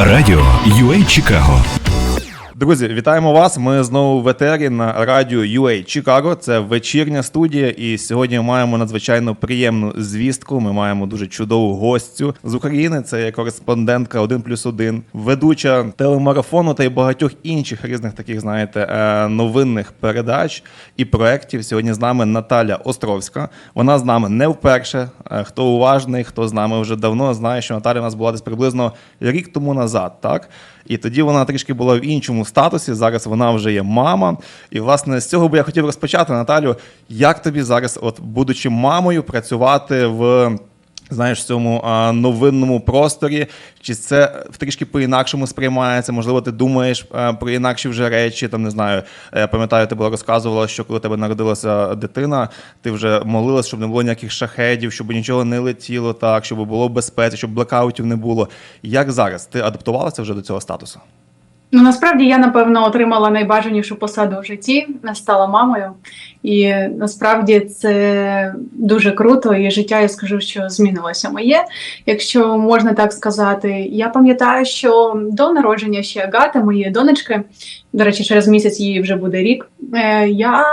Радіо UA Чикаго Друзі, вітаємо вас. Ми знову в етері на радіо UA Чикаго. Це вечірня студія, і сьогодні маємо надзвичайно приємну звістку. Ми маємо дуже чудову гостю з України. Це є кореспондентка 1 плюс 1, ведуча телемарафону та й багатьох інших різних таких, знаєте, е, новинних передач і проєктів. Сьогодні з нами Наталя Островська. Вона з нами не вперше. Е, Хто уважний, хто з нами вже давно знає, що Наталя у нас була десь приблизно рік тому назад, так? І тоді вона трішки була в іншому статусі. Зараз вона вже є мама. І власне з цього би я хотів розпочати, Наталю. Як тобі зараз, от будучи мамою, працювати в знаєш в цьому а, новинному просторі? Чи це трішки по-інакшому сприймається? Можливо, ти думаєш а, про інакші вже речі? Там не знаю. Я пам'ятаю, ти була розказувала, що коли тебе народилася дитина, ти вже молилась, щоб не було ніяких шахедів, щоб нічого не летіло так, щоб було безпеці, щоб блекаутів не було. Як зараз? Ти адаптувалася вже до цього статусу? Ну насправді я напевно отримала найбажанішу посаду в житті, стала мамою, і насправді це дуже круто. І життя я скажу, що змінилося моє, якщо можна так сказати. Я пам'ятаю, що до народження ще Агати, моєї донечки, до речі, через місяць їй вже буде рік. е, Я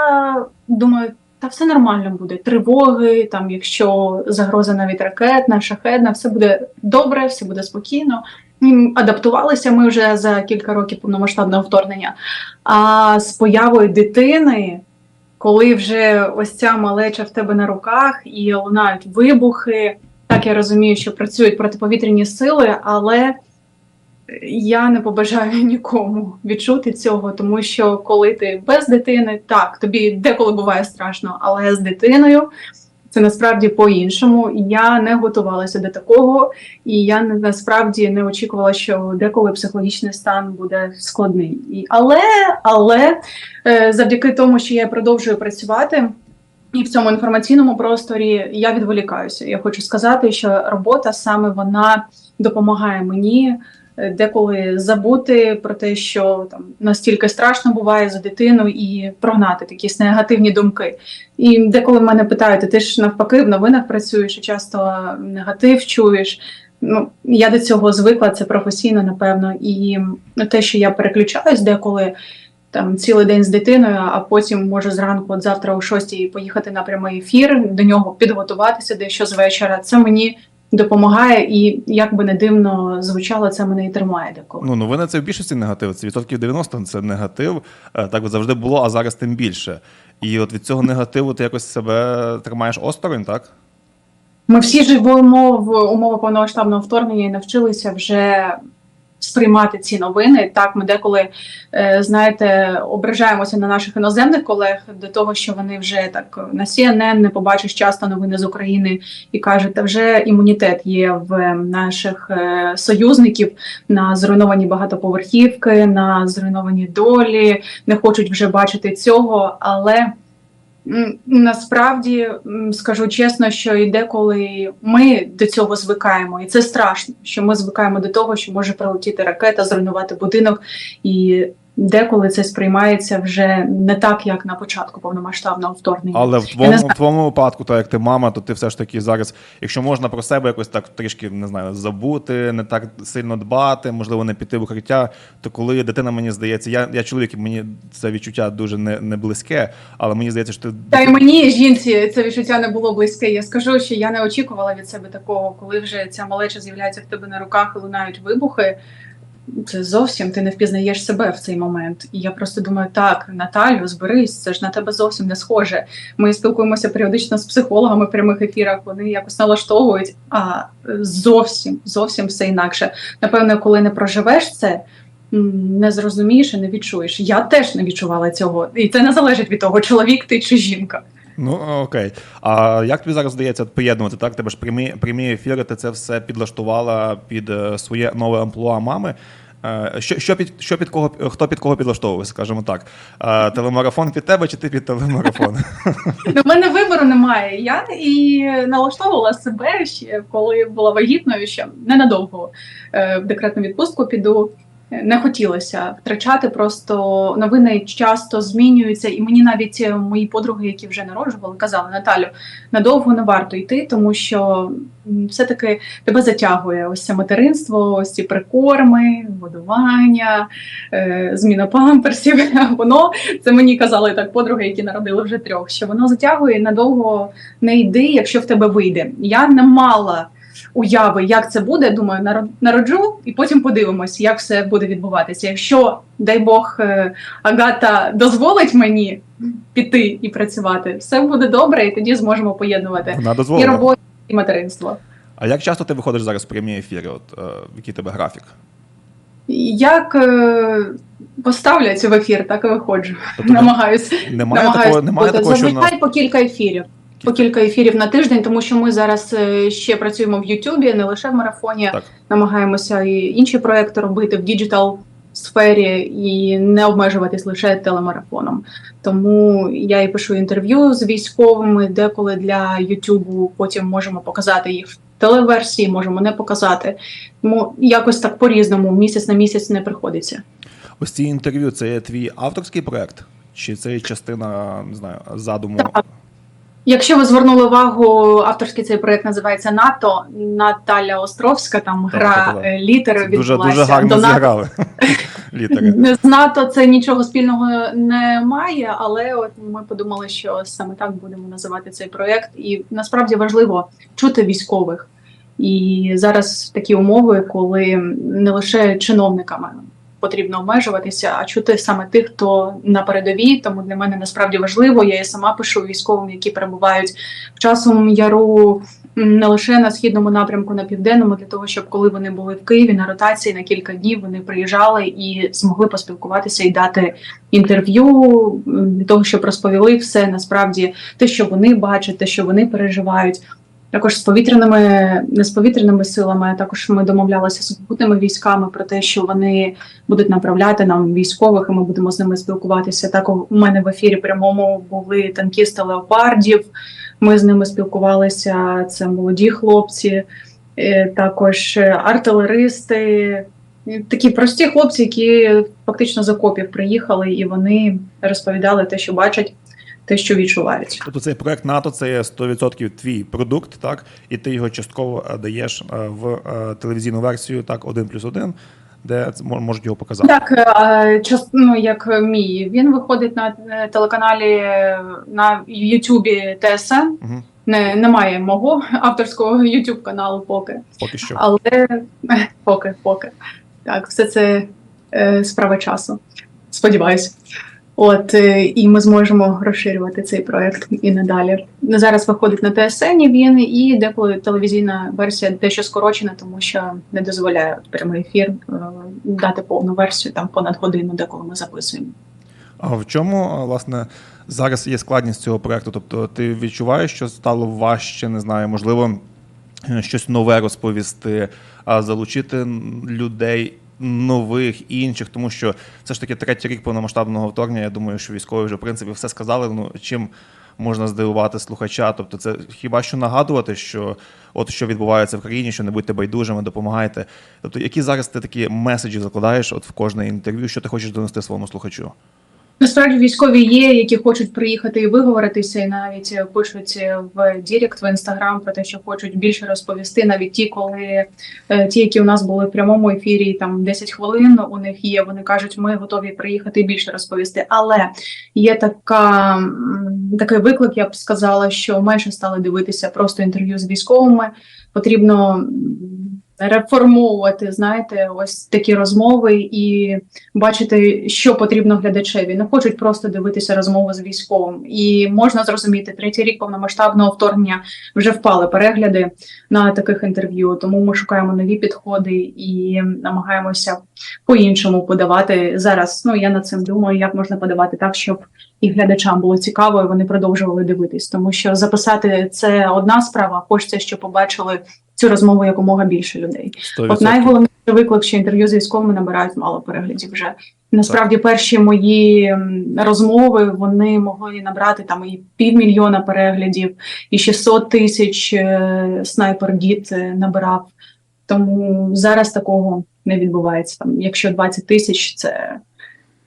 думаю. Та все нормально буде. Тривоги, там, якщо загроза навіть ракетна, шахедна, все буде добре, все буде спокійно. Адаптувалися ми вже за кілька років повномасштабного вторгнення. А з появою дитини, коли вже ось ця малеча в тебе на руках і лунають вибухи, так я розумію, що працюють протиповітряні сили, але я не побажаю нікому відчути цього, тому що коли ти без дитини, так тобі деколи буває страшно, але з дитиною це насправді по-іншому. Я не готувалася до такого, і я насправді не очікувала, що деколи психологічний стан буде складний. І, але, але е, завдяки тому, що я продовжую працювати. І в цьому інформаційному просторі я відволікаюся. Я хочу сказати, що робота саме вона допомагає мені деколи забути про те, що там настільки страшно буває за дитину, і прогнати такі негативні думки. І деколи мене питають, ти ж навпаки в новинах працюєш і часто негатив чуєш. Ну, я до цього звикла, це професійно, напевно. І те, що я переключаюсь деколи там цілий день з дитиною, а потім можу зранку, от завтра о 6 поїхати на прямий ефір, до нього підготуватися дещо з вечора. Це мені допомагає, і як би не дивно звучало, це мене і тримає деколи. Ну, новини це в більшості негатив. Це відсотків 90 це негатив. Е, Так завжди було, а зараз тим більше. І от від цього негативу ти якось себе тримаєш осторонь, так? Ми всі живемо в умовах повномасштабного вторгнення і навчилися вже сприймати ці новини. Так, ми деколи е, знаєте, ображаємося на наших іноземних колег до того, що вони вже так на CNN не побачиш часто новини з України і кажуть, та вже імунітет є в наших е, союзників на зруйновані багатоповерхівки, на зруйновані долі, не хочуть вже бачити цього, але. Насправді скажу чесно, що і деколи ми до цього звикаємо, і це страшно, що ми звикаємо до того, що може прилетіти ракета, зруйнувати будинок, і деколи це сприймається вже не так, як на початку повномасштабного вторгнення. Але в твоєму, не в твоєму випадку, так як ти мама, то ти все ж таки зараз, якщо можна про себе якось так трішки не знаю, забути, не так сильно дбати, можливо, не піти в укриття. То коли дитина, мені здається, я, я чоловік, і мені це відчуття дуже не, не близьке, але мені здається, що ти Та й мені жінці це відчуття не було близьке. Я скажу, що я не очікувала від себе такого, коли вже ця малеча з'являється в тебе на руках і лунають вибухи. Це зовсім ти не впізнаєш себе в цей момент. І я просто думаю, так, Наталю, зберись, це ж на тебе зовсім не схоже. Ми спілкуємося періодично з психологами в прямих ефірах. Вони якось налаштовують, а зовсім, зовсім все інакше. Напевно, коли не проживеш це. Не зрозумієш і не відчуєш. Я теж не відчувала цього, і це не залежить від того, чоловік ти чи жінка. Ну окей. А як тобі зараз здається поєднувати? Так, тебе ж прямі, прямі ефіри, ти це все підлаштувала під е, своє нове амплуа мами. Е, Що, що під що під кого хто під кого підлаштовує, скажімо так? Е, Телемарафон під тебе чи ти під телемарафон? Ну, в мене вибору немає. Я і налаштовувала себе ще коли була вагітною, ще ненадовго в декретну відпустку піду. Не хотілося втрачати. Просто новини часто змінюються, і мені навіть е, мої подруги, які вже народжували, казали Наталю, надовго не варто йти, тому що все-таки тебе затягує ось це материнство, ось ці прикорми, годування, е, зміна памперсів. Воно це мені казали так подруги, які народили вже трьох. Що воно затягує надовго не йди, якщо в тебе вийде. Я не мала уяви, як це буде. Думаю, народжу, і потім подивимось, як все буде відбуватися. Якщо, дай Бог, е, Агата дозволить мені піти і працювати, все буде добре, і тоді зможемо поєднувати і роботу, і материнство. А як часто ти виходиш зараз в прямі ефіри? От, е, який тебе графік? Як е, поставлять в ефір, так і виходжу. Тобто Намагаюсь. немає намагаюсь такого, немає такого, що Зазвичай на по кілька ефірів. По кілька ефірів на тиждень, тому що ми зараз е, ще працюємо в Ютубі, не лише в марафоні. Так. Намагаємося і інші проекти робити в діджитал сфері і не обмежуватись лише телемарафоном. Тому я і пишу інтерв'ю з військовими, деколи для Ютубу потім можемо показати їх в телеверсії, можемо не показати. Тому якось так по-різному, місяць на місяць не приходиться. ось ці інтерв'ю це є твій авторський проект? Чи це є частина, не знаю, задуму? Так. Якщо ви звернули увагу, авторський цей проект називається НАТО. Наталя Островська, там Так, гра так, е, літери Це дуже, відбулася. дуже гарно До НАТО. зіграли. Літери. З НАТО це нічого спільного не має, але от ми подумали, що саме так будемо називати цей проект. І насправді важливо чути військових. І зараз такі умови, коли не лише чиновниками потрібно обмежуватися, а чути саме тих, хто на передовій. Тому для мене насправді важливо. Я і сама пишу військовим, які перебувають в часовому яру. Не лише на східному напрямку, на південному, для того, щоб коли вони були в Києві на ротації на кілька днів, вони приїжджали і змогли поспілкуватися і дати інтерв'ю для того, щоб розповіли все насправді те, що вони бачать, те, що вони переживають. Також з повітряними не з повітряними силами, а також ми домовлялися з сухопутними військами про те, що вони будуть направляти нам військових, і ми будемо з ними спілкуватися. Так у мене в ефірі прямому були танкісти леопардів. Ми з ними спілкувалися. Це молоді хлопці, е, також артилеристи. Такі прості хлопці, які фактично з окопів приїхали, і вони розповідали те, що бачать, те, що відчувають. Тобто цей проект НАТО це є 100% твій продукт, так? І ти його частково е, даєш е, в е, телевізійну версію, так, 1 плюс 1, де можуть його показати. Так, час, ну, як мій, він виходить на телеканалі на Ютубі ТСН. Угу. Не, немає мого авторського YouTube каналу поки. Поки що. Але поки, поки. Так, все це е, справа часу. Сподіваюся. От е, і ми зможемо розширювати цей проект і надалі. Зараз виходить на ТСН він і деколи телевізійна версія дещо скорочена, тому що не дозволяє прямий ефір е, дати повну версію там понад годину, деколи ми записуємо. А в чому е, власне зараз є складність цього проекту? Тобто, ти відчуваєш, що стало важче, не знаю, можливо, щось нове розповісти, а залучити людей. Нових інших, тому що все ж таки третій рік повномасштабного вторгнення. Я думаю, що військові вже в принципі все сказали. Ну чим можна здивувати слухача? Тобто, це хіба що нагадувати, що от що відбувається в країні, що не будьте байдужими, допомагайте. Тобто, які зараз ти такі меседжі закладаєш от в кожне інтерв'ю, що ти хочеш донести своєму слухачу? Насправді військові є, які хочуть приїхати і виговоритися, і навіть е, пишуть е, в Дірект, в інстаграм про те, що хочуть більше розповісти. Навіть ті, коли е, ті, які у нас були в прямому ефірі, там 10 хвилин у них є. Вони кажуть, ми готові приїхати і більше розповісти. Але є така такий виклик, я б сказала, що менше стали дивитися просто інтерв'ю з військовими. Потрібно реформовувати, знаєте, ось такі розмови і бачити, що потрібно глядачеві. Не хочуть просто дивитися розмови з військовим. І можна зрозуміти, третій рік повномасштабного вторгнення вже впали перегляди на таких інтерв'ю. Тому ми шукаємо нові підходи і намагаємося по-іншому подавати зараз. Ну я над цим думаю, як можна подавати так, щоб і глядачам було цікаво, і вони продовжували дивитись. Тому що записати це одна справа. Хочеться, щоб побачили цю розмову якомога більше людей. 100%. От найголовніший виклик, що інтерв'ю з військовими набирають мало переглядів вже. Насправді, перші мої розмови вони могли набрати там і півмільйона переглядів, і 600 тисяч е, снайпер дід е, набирав. Тому зараз такого не відбувається. Там, якщо 20 тисяч, це,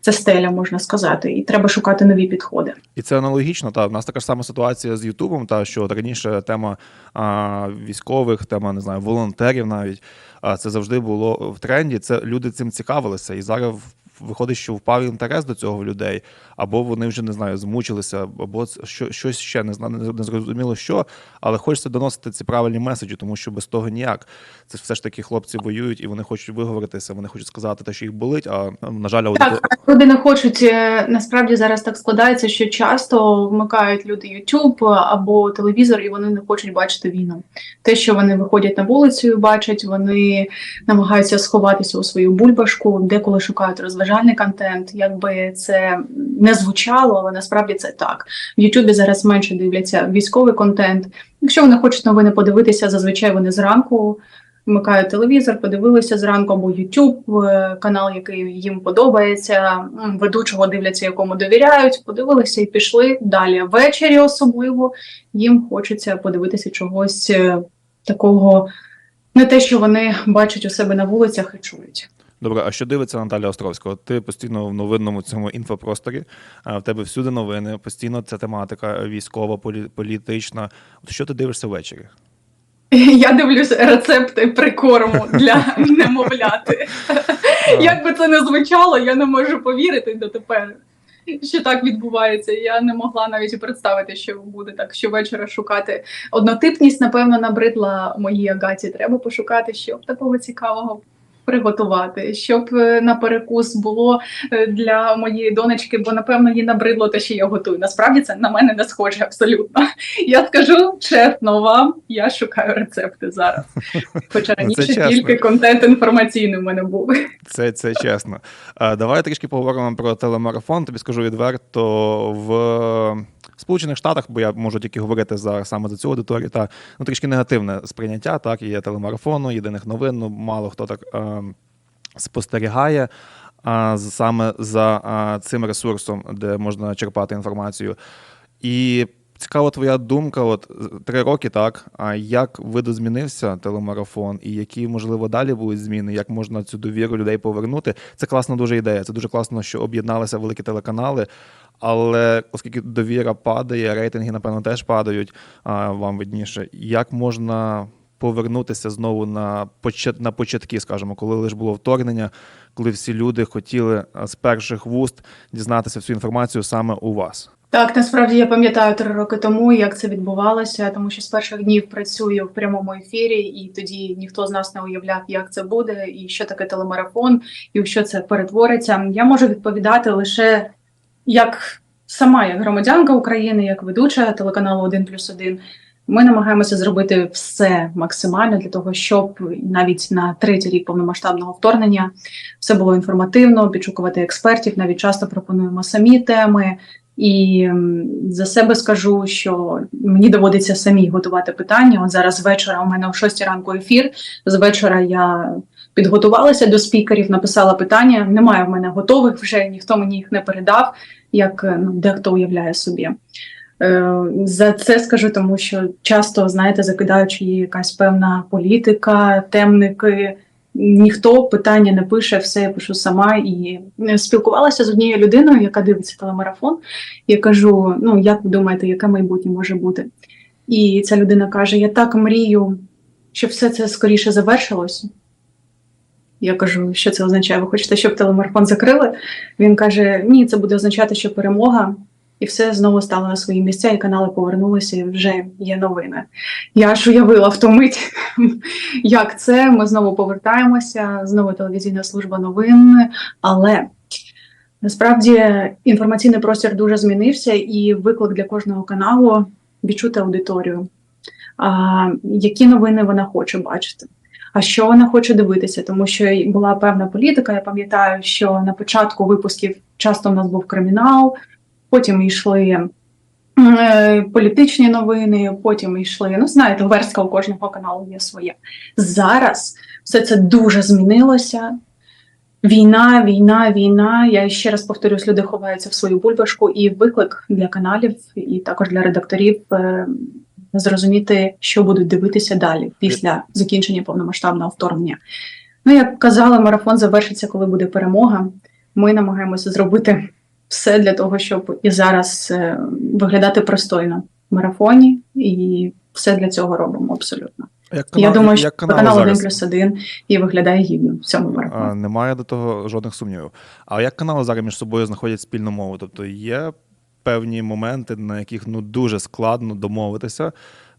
це стеля, можна сказати, і треба шукати нові підходи. І це аналогічно. Та в нас така ж сама ситуація з Ютубом. Та що раніше тема а, військових, тема не знаю, волонтерів навіть. А це завжди було в тренді. Це люди цим цікавилися, і зараз виходить, що впав інтерес до цього в людей, або вони вже не знаю, змучилися, або що щось ще не знаю, не- зрозуміло що. Але хочеться доносити ці правильні меседжі, тому що без того ніяк. Це все ж таки хлопці воюють і вони хочуть виговоритися, вони хочуть сказати те, що їх болить. А на жаль, аудиторія. Так, люди не хочуть. е, Насправді зараз так складається, що часто вмикають люди YouTube або телевізор, і вони не хочуть бачити війну. Те, що вони виходять на вулицю, і бачать, вони намагаються сховатися у свою бульбашку, деколи шукають розважальний контент. Якби це не звучало, але насправді це так. В YouTube зараз менше дивляться військовий контент. Якщо вони хочуть новини подивитися, зазвичай вони зранку вмикають телевізор, подивилися зранку або YouTube, е, канал, який їм подобається, ведучого дивляться, якому довіряють, подивилися і пішли далі. Ввечері особливо їм хочеться подивитися чогось е, такого, не те, що вони бачать у себе на вулицях і чують. Добре, а що дивиться Наталя Островська? От Ти постійно в новинному цьому інфопросторі, а в тебе всюди новини, постійно ця тематика військова, політична. От що ти дивишся ввечері? Я дивлюсь рецепти прикорму для немовляти. Як би це не звучало, я не можу повірити дотепер, що так відбувається. Я не могла навіть і представити, що буде так щовечора шукати. Однотипність, напевно, набридла моїй агаті. Треба пошукати, що такого цікавого приготувати, щоб е, на перекус було е, для моєї донечки, бо напевно їй набридло те, що я готую. Насправді це на мене не схоже абсолютно. Я скажу чесно вам, я шукаю рецепти зараз. Хоча Ну, раніше тільки контент інформаційний в мене був. Це, це чесно. А, давай трішки поговоримо про телемарафон. Тобі скажу відверто в Сполучених Штатах, бо я можу тільки говорити за саме за цю аудиторію, та ну трішки негативне сприйняття. Так, є телемарафону, єдиних новин. Ну мало хто так е, спостерігає. А саме за цим ресурсом, де можна черпати інформацію. І цікава твоя думка, от три роки, так. А як видозмінився телемарафон, і які, можливо, далі будуть зміни, як можна цю довіру людей повернути? Це класна дуже ідея. Це дуже класно, що об'єдналися великі телеканали. Але оскільки довіра падає, рейтинги, напевно, теж падають, вам видніше. Як можна повернутися знову на почат, на початки, скажімо, коли лише було вторгнення, коли всі люди хотіли з перших вуст дізнатися всю інформацію саме у вас? Так, насправді я пам'ятаю три роки тому, як це відбувалося, тому що з перших днів працюю в прямому ефірі, і тоді ніхто з нас не уявляв, як це буде, і що таке телемарафон, і в що це перетвориться. Я можу відповідати лише як сама, як громадянка України, як ведуча телеканалу 1 плюс 1. Ми намагаємося зробити все максимально для того, щоб навіть на третій рік повномасштабного вторгнення все було інформативно, підшукувати експертів. Навіть часто пропонуємо самі теми. І за себе скажу, що мені доводиться самі готувати питання. От зараз вечора у мене о 6 ранку ефір. З вечора я підготувалася до спікерів, написала питання. Немає в мене готових вже, ніхто мені їх не передав, як е, ну, дехто уявляє собі. Е, За це скажу, тому що часто, знаєте, закидаючи є якась певна політика, темники. Ніхто питання не пише, все я пишу сама і е, спілкувалася з однією людиною, яка дивиться телемарафон. Я кажу: ну як ви думаєте, яке майбутнє може бути? І ця людина каже: Я так мрію, щоб все це скоріше завершилось. Я кажу, що це означає? Ви хочете, щоб телемарафон закрили? Він каже: Ні, це буде означати, що перемога, і все знову стало на свої місця, і канали повернулися, і вже є новини. Я ж уявила в ту мить, як це. Ми знову повертаємося, знову телевізійна служба новин. Але насправді інформаційний простір дуже змінився, і виклик для кожного каналу відчути аудиторію. Які новини вона хоче бачити? А що вона хоче дивитися? Тому що була певна політика. Я пам'ятаю, що на початку випусків часто в нас був кримінал, потім йшли е, політичні новини, потім йшли. Ну, знаєте, верстка у кожного каналу є своє. Зараз все це дуже змінилося. Війна, війна, війна. Я ще раз повторюсь, люди ховаються в свою бульбашку, і виклик для каналів, і також для редакторів е, зрозуміти, що будуть дивитися далі після закінчення повномасштабного вторгнення. Ну, як казали, марафон завершиться, коли буде перемога. Ми намагаємося зробити все для того, щоб і зараз е, виглядати пристойно в марафоні, і все для цього робимо абсолютно. Як канал, Я думаю, що як канал, канал канал 1 плюс 1 і виглядає гідно в цьому марафоні. Немає до того жодних сумнівів. А як канали зараз між собою знаходять спільну мову? Тобто є певні моменти, на яких ну дуже складно домовитися,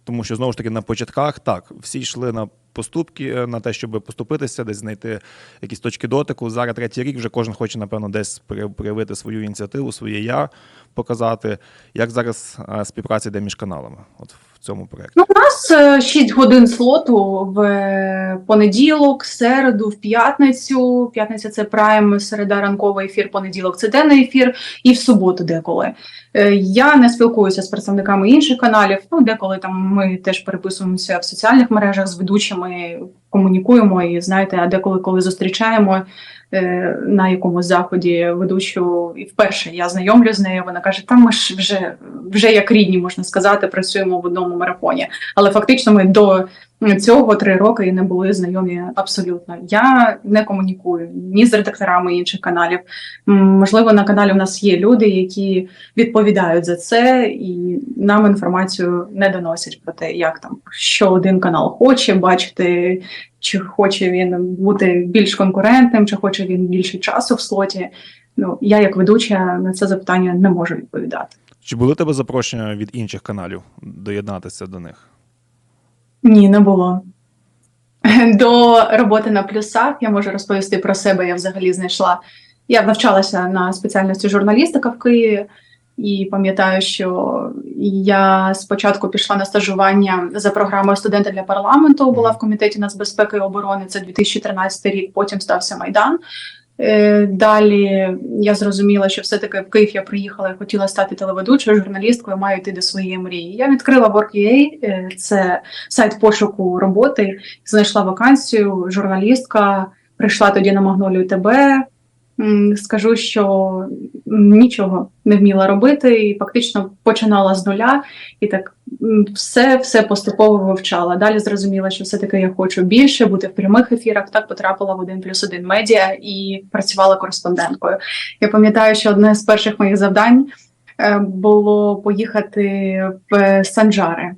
тому що знову ж таки на початках так всі йшли на поступки, е, на те, щоб поступитися, десь знайти якісь точки дотику. Зараз третій рік вже кожен хоче, напевно, десь проявити свою ініціативу, своє я показати. Як зараз е, співпраця йде між каналами? От цьому проєкті. Ну, у нас 6 годин слоту в е, понеділок, середу, в п'ятницю. П'ятниця це прайм, середа ранковий ефір, понеділок це денний ефір, і в суботу деколи. Е, Я не спілкуюся з представниками інших каналів. Ну, деколи там ми теж переписуємося в соціальних мережах з ведучими, комунікуємо і знаєте, а деколи, коли зустрічаємо е, на якомусь заході ведучу, і вперше я знайомлю з нею. Вона каже: там ми ж вже, вже як рідні, можна сказати, працюємо в одному марафоні. Але фактично ми до цього три роки і не були знайомі абсолютно. Я не комунікую ні з редакторами інших каналів. Можливо, на каналі у нас є люди, які відповідають за це, і нам інформацію не доносять про те, як там що один канал хоче бачити, чи хоче він бути більш конкурентним, чи хоче він більше часу в слоті. Ну я як ведуча на це запитання не можу відповідати. Чи були тебе запрошення від інших каналів доєднатися до них? Ні, не було. До роботи на плюсах я можу розповісти про себе. Я взагалі знайшла. Я навчалася на спеціальності журналістика в Києві, і пам'ятаю, що я спочатку пішла на стажування за програмою студента для парламенту. Була в комітеті нацбезпеки і оборони. Це 2013 рік. Потім стався майдан. Е, Далі я зрозуміла, що все-таки в Київ я приїхала і хотіла стати телеведучою, журналісткою, маю йти до своєї мрії. Я відкрила Work.ua, е, це сайт пошуку роботи, знайшла вакансію, журналістка, прийшла тоді на Магнолію ТБ. Скажу, що нічого не вміла робити, і фактично починала з нуля, і так все, все поступово вивчала. Далі зрозуміла, що все-таки я хочу більше бути в прямих ефірах. Так потрапила в 1 плюс 1 медіа і працювала кореспонденткою. Я пам'ятаю, що одне з перших моїх завдань е, було поїхати в Санджари.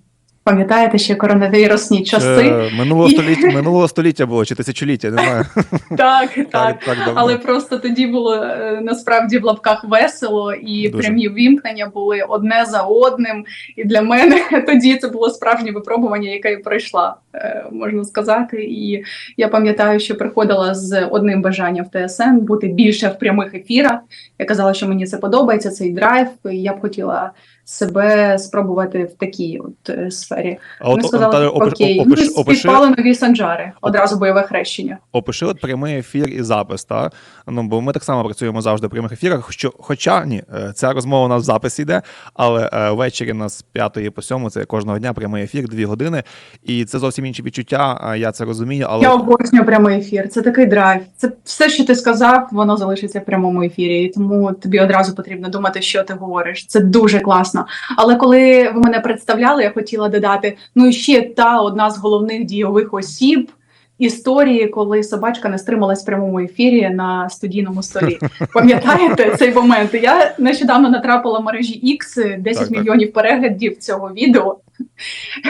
Пам'ятаєте ще коронавірусні часи? Минулого століття минулого століття було чи тисячоліття, не знаю. Так, так. Так, так. Але просто тоді було е, насправді в лапках весело, і Дуже. прямі вімкнення були одне за одним. І для мене тоді це було справжнє випробування, яке я пройшла, е, можна сказати. І я пам'ятаю, що приходила з одним бажанням в ТСН бути більше в прямих ефірах. Я казала, що мені це подобається, цей драйв. І я б хотіла себе спробувати в такій от е, сфері. А Ми от сказали, опиш, окей, опиш, ну, опиши, співпали нові санджари, одразу бойове хрещення. опиши от прямий ефір і запис, та? Ну, бо ми так само працюємо завжди в прямих ефірах. Що, хоча ні, е, ця розмова у нас в записі йде, але е, ввечері на з 5 по 7 це кожного дня прямий ефір, дві години. І це зовсім інші відчуття. Я це розумію, але Я обожнюю прямий ефір. Це такий драйв. Це все, що ти сказав, воно залишиться в прямому ефірі. І тому тобі одразу потрібно думати, що ти говориш. Це дуже класно. Але коли ви мене представляли, я хотіла додати: ну і ще та одна з головних дійових осіб. Історії, коли собачка не стрималась в прямому ефірі на студійному столі. Пам'ятаєте цей момент? Я нещодавно натрапила в мережі X 10 Так, так. мільйонів переглядів цього відео.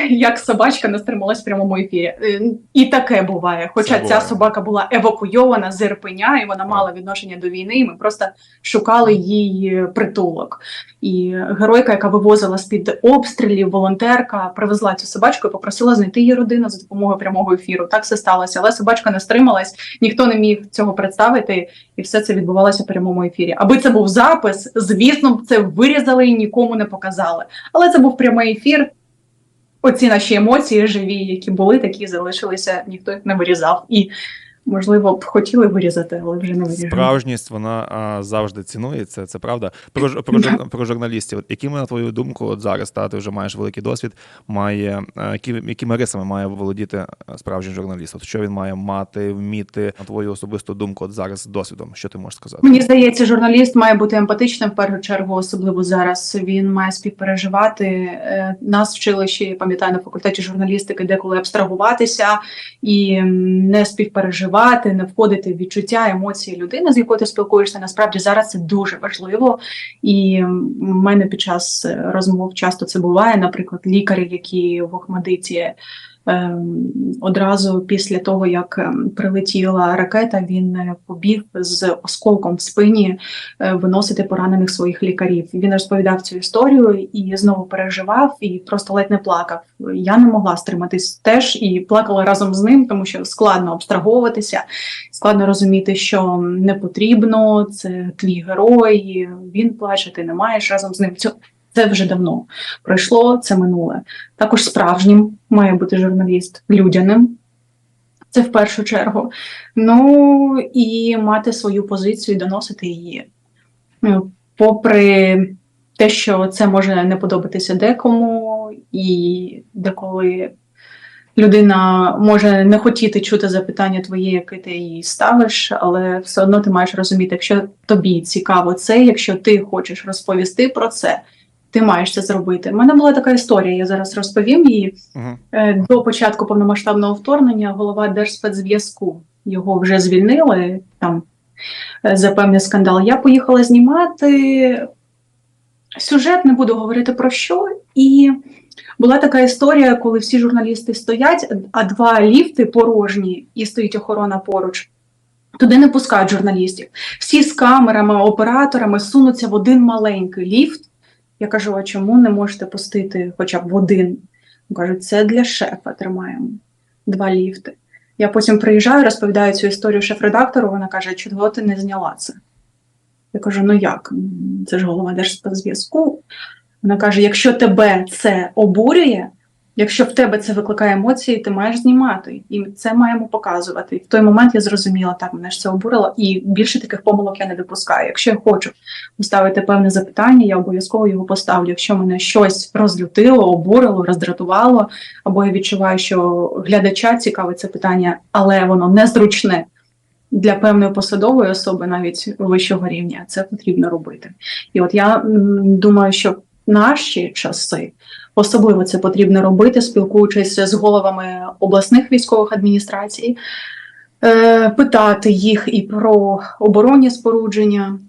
Як собачка не стрималась в прямому ефірі. Е, І таке буває. Хоча Це ця буває. собака була евакуйована з Ірпеня, і вона мала відношення до війни. І ми просто шукали їй притулок. І геройка, яка вивозила з під обстрілів, волонтерка, привезла цю собачку і попросила знайти її родину за допомогою прямого ефіру. Так все сталося. Але собачка не стрималась, ніхто не міг цього представити, і все це відбувалося в прямому ефірі. Аби це був запис, звісно, це вирізали і нікому не показали. Але це був прямий ефір. Оці наші емоції живі, які були, такі залишилися, ніхто їх не вирізав. І, можливо, б хотіли вирізати, але вже не виріжуть. справжність вона а, завжди цінується. Це правда. Про, про, жур- про журналістів. От Якими, на твою думку, от зараз та ти вже маєш великий досвід, має е, які, якими рисами має володіти е, справжній журналіст? От що він має мати, вміти на твою особисту думку, от зараз досвідом? Що ти можеш сказати? Мені здається, журналіст має бути емпатичним в першу чергу, особливо зараз. Він має співпереживати. Е, Нас вчили ще, пам'ятаю, на факультеті журналістики, деколи абстрагуватися і не співпереживати. Переживати, не входити в відчуття, емоції людини, з якою ти спілкуєшся. Насправді зараз це дуже важливо. І в мене під час е, розмов часто це буває. Наприклад, лікарі, які в Охмадиті одразу після того, як ем, прилетіла ракета, він е, побіг з осколком в спині е, виносити поранених своїх лікарів. Він розповідав цю історію і знову переживав і просто ледь не плакав. Я не могла стриматись теж і плакала разом з ним, тому що складно абстраговуватися, складно розуміти, що не потрібно. Це твій герой. Він плаче, ти не маєш разом з ним. Це, це вже давно пройшло, це минуле. Також справжнім має бути журналіст людяним. Це в першу чергу. Ну і мати свою позицію доносити її. Ну, Попри те, що це може не подобатися декому, і деколи людина може не хотіти чути запитання твоє, яке ти їй ставиш, але все одно ти маєш розуміти, якщо тобі цікаво це, якщо ти хочеш розповісти про це, ти маєш це зробити. У мене була така історія, я зараз розповім її. Угу. Е, До початку повномасштабного вторгнення голова Держспецзв'язку його вже звільнили там е, за певний скандал. Я поїхала знімати сюжет, не буду говорити про що. І була така історія, коли всі журналісти стоять, а два ліфти порожні, і стоїть охорона поруч. Туди не пускають журналістів. Всі з камерами, операторами сунуться в один маленький ліфт. Я кажу: а чому не можете пустити хоча б в один? Кажуть, це для шефа тримаємо два ліфти. Я потім приїжджаю, розповідаю цю історію шеф-редактору. Вона каже, чого ти не зняла це? Я кажу: ну як? Це ж голова Держспецзв'язку. Вона каже: якщо тебе це обурює, якщо в тебе це викликає емоції, ти маєш знімати. І це маємо показувати. І в той момент я зрозуміла, так, мене ж це обурило, і більше таких помилок я не допускаю. Якщо я хочу поставити певне запитання, я обов'язково його поставлю. Якщо мене щось розлютило, обурило, роздратувало, або я відчуваю, що глядача цікавить це питання, але воно незручне для певної посадової особи, навіть вищого рівня, це потрібно робити. І от я думаю, що наші часи особливо це потрібно робити, спілкуючись з головами обласних військових адміністрацій, е, питати їх і про оборонні спорудження.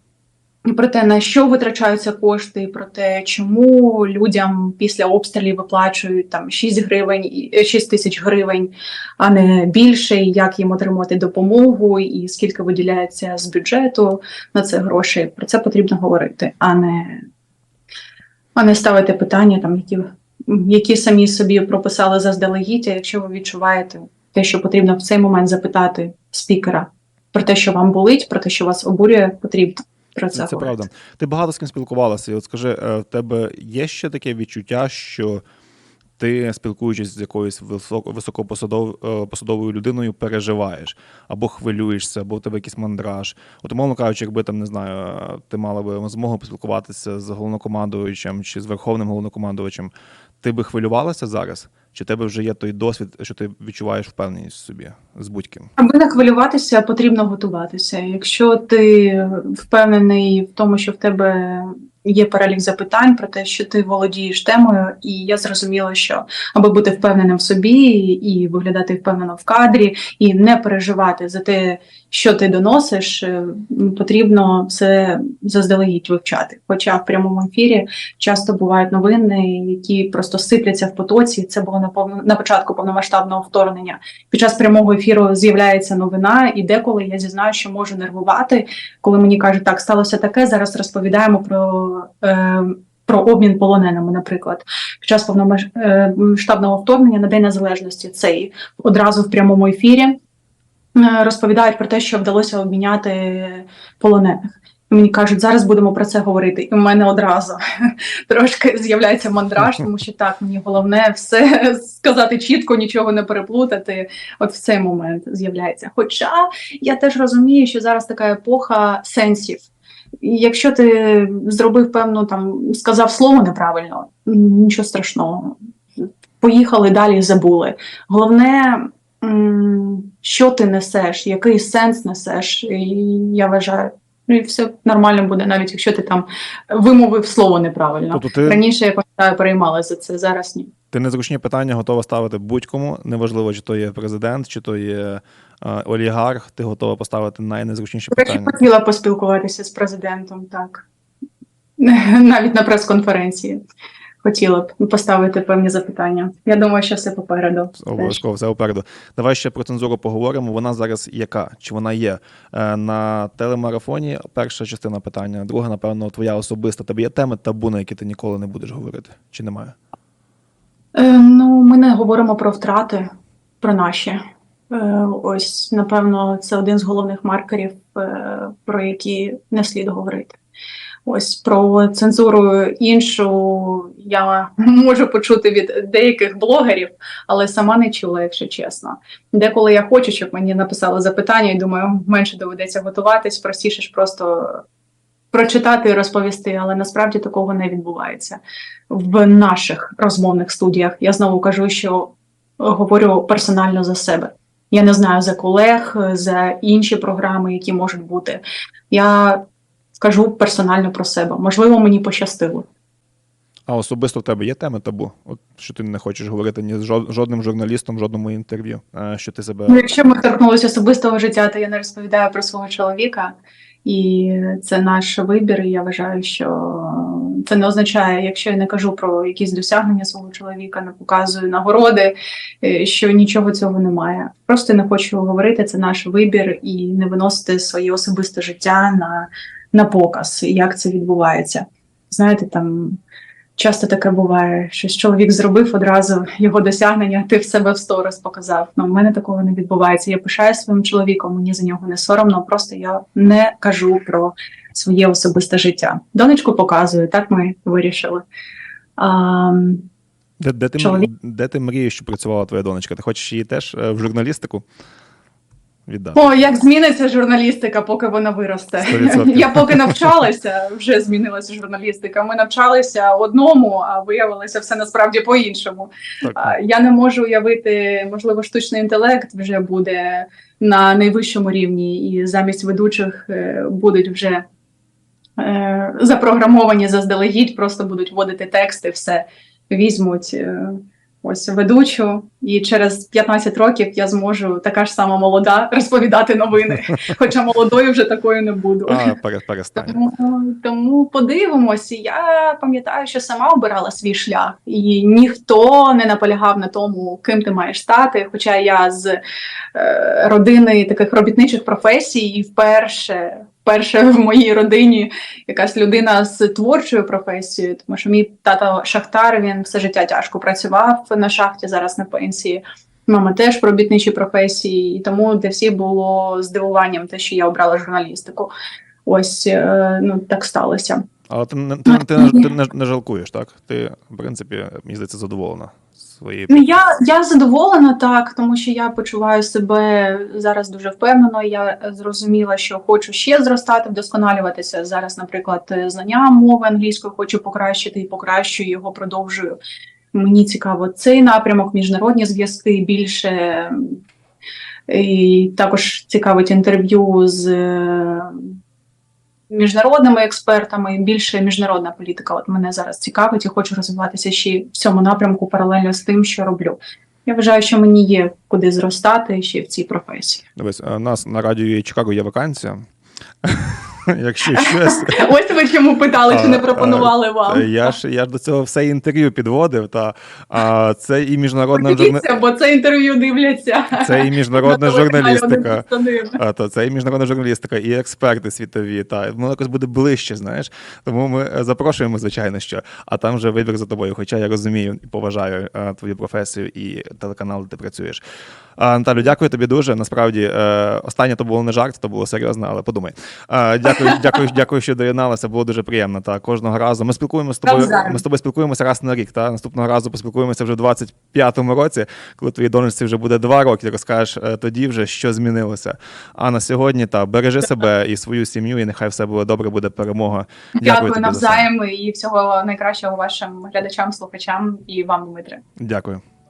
Про те, на що витрачаються кошти, про те, чому людям після обстрілів виплачують там 6 гривень, і- е, 6 тисяч гривень, а не більше, і як їм отримати допомогу, і скільки виділяється з бюджету на це грошей. Про це потрібно говорити, а не, а не ставити питання, там, які, які самі собі прописали заздалегідь, а якщо ви відчуваєте те, що потрібно в цей момент запитати спікера про те, що вам болить, про те, що вас обурює, потрібно про це, Це, говорити. правда. Ти багато з ким спілкувалася. І от скажи, е, в тебе є ще таке відчуття, що ти, спілкуючись з якоюсь високо, високопосадов- е, людиною, переживаєш або хвилюєшся, або в тебе якийсь мандраж. От, умовно кажучи, якби там не знаю, ти мала би змогу поспілкуватися з головнокомандуючим чи з верховним головнокомандувачем, ти би хвилювалася зараз? Чи тебе вже є той досвід, що ти відчуваєш впевненість в собі з будь-ким? Аби не хвилюватися, потрібно готуватися. Якщо ти впевнений в тому, що в тебе є перелік запитань про те, що ти володієш темою, і я зрозуміла, що аби бути впевненим в собі і виглядати впевнено в кадрі, і не переживати за те, що ти доносиш, е, потрібно це заздалегідь вивчати. Хоча в прямому ефірі часто бувають новини, які просто сипляться в потоці. Це було на повно- на початку повномасштабного вторгнення під час прямого ефіру з'являється новина, і деколи я зізнаю, що можу нервувати, коли мені кажуть, так сталося таке. Зараз розповідаємо про. Е, про обмін полоненими, наприклад, під час повномасштабного вторгнення на День Незалежності цей одразу в прямому ефірі е, розповідають про те, що вдалося обміняти полонених. Мені кажуть, зараз будемо про це говорити. І в мене одразу трошки з'являється мандраж, тому що так, мені головне все сказати чітко, нічого не переплутати. От в цей момент з'являється. Хоча я теж розумію, що зараз така епоха сенсів. І якщо ти зробив певну там, сказав слово неправильно, нічого страшного. Поїхали далі, забули. Головне, що ти несеш, який сенс несеш, і я вважаю. Ну і все нормально буде, навіть якщо ти там вимовив слово неправильно. Тобто ти, Раніше я пам'ятаю, переймалася за це, зараз ні. ти незручні питання готова ставити будь-кому, неважливо, чи то є президент, чи то є олігарх, ти готова поставити найнезручніші питання. хотіла поспілкуватися з президентом, так. Навіть на прес-конференції хотіла б поставити певні запитання. Я думаю, що все попереду. Обов'язково все попереду. Давай ще про цензуру поговоримо. Вона зараз яка? Чи вона є Е, на телемарафоні? Перша частина питання. Друга, напевно, твоя особиста. Тебе є теми табу, на які ти ніколи не будеш говорити? Чи немає? Е, ну, ми не говоримо про втрати, про наші. Е, ось, напевно, це один з головних маркерів, е, про які не слід говорити. Ось про цензуру іншу я можу почути від деяких блогерів, але сама не чула, якщо чесно. Деколи я хочу, щоб мені написали запитання, і думаю, менше доведеться готуватись, простіше ж просто прочитати і розповісти, але насправді такого не відбувається в наших розмовних студіях. Я знову кажу, що говорю персонально за себе. Я не знаю за колег, за інші програми, які можуть бути. Я кажу персонально про себе. Можливо, мені пощастило. А особисто в тебе є теми табу? От що ти не хочеш говорити ні з жодним журналістом, жодному інтерв'ю. Е, Що ти себе Ну, якщо ми торкнулися особистого життя, то я не розповідаю про свого чоловіка, і це наш вибір. І я вважаю, що це не означає, якщо я не кажу про якісь досягнення свого чоловіка, не показую нагороди, е, що нічого цього немає. Просто не хочу говорити. Це наш вибір і не виносити своє особисте життя на, на показ, як це відбувається. Знаєте, там. Часто таке буває, що чоловік зробив одразу його досягнення, ти в себе в сторіс показав. Ну, в мене такого не відбувається. Я пишаю своїм чоловіком, мені за нього не соромно. Просто я не кажу про своє особисте життя. Донечку показую, так ми вирішили. А, де, де, ти, Чоловік. де ти мрієш, щоб працювала твоя донечка? Ти хочеш її теж е, в журналістику віддати? о, як зміниться журналістика, поки вона виросте. 100%. Я поки навчалася, вже змінилася журналістика. Ми навчалися одному, а виявилося все насправді по-іншому. Я не можу уявити, можливо, штучний інтелект вже буде на найвищому рівні, і замість ведучих е, будуть вже е, запрограмовані заздалегідь, просто будуть вводити тексти, все візьмуть. Ось ведучу, і через 15 років я зможу така ж сама молода розповідати новини. Хоча молодою вже такою не буду. А, перестань. Тому, тому подивимося. Я пам'ятаю, що сама обирала свій шлях, і ніхто не наполягав на тому, ким ти маєш стати. Хоча я з е, родини таких робітничих професій, і вперше, вперше в моїй родині якась людина з творчою професією, тому що мій тато Шахтар він все життя тяжко працював на шахті, зараз на пенсії. Мама теж в робітничій професії, і тому для всіх було здивуванням те, що я обрала журналістику. Ось е, ну так сталося. Але ти, ти, ти, не- ти не, не жалкуєш, так? Ти, в принципі, мені здається, задоволена своєю. Ну я, я задоволена так, тому що я почуваю себе зараз дуже впевнено. Я зрозуміла, що хочу ще зростати, вдосконалюватися. Зараз, наприклад, е, знання мови англійської хочу покращити і покращую його, продовжую. Мені цікаво цей напрямок, міжнародні зв'язки більше. І також цікавить інтерв'ю з е, міжнародними експертами. Більше міжнародна політика. От мене зараз цікавить і хочу розвиватися ще в цьому напрямку паралельно з тим, що роблю. Я вважаю, що мені є куди зростати ще в цій професії. Дивись, у нас на радіо Чикаго є вакансія. Якщо щось. Ось ви чому питали, чи не пропонували вам. Я ж я ж до цього все інтерв'ю підводив. Та а, це і міжнародна журна... Подивіться, бо це інтерв'ю дивляться. це і міжнародна журналістика. 1+1. То це і міжнародна журналістика, і експерти світові. Та воно якось буде ближче, знаєш. Тому ми е, запрошуємо, звичайно, що. А там вже вибір за тобою. Хоча я розумію і поважаю е, твою професію і телеканал, де ти працюєш. Наталю, дякую тобі дуже. Насправді, е, останнє то було не жарт, то було серйозно, але подумай. А, дякую, дякую, дякую, що доєдналася. Було дуже приємно. Та кожного разу. Ми спілкуємося з тобою. Ми з тобою спілкуємося раз на рік. Та наступного разу поспілкуємося вже в 25-му році, коли твоїй донечці вже буде два роки. Розкажеш е, тоді вже, що змінилося. А на сьогодні та бережи себе і свою сім'ю, і нехай все буде добре, буде перемога. Дякую це. навзаєм і всього найкращого вашим глядачам, слухачам і вам, Дмитре. Дякую.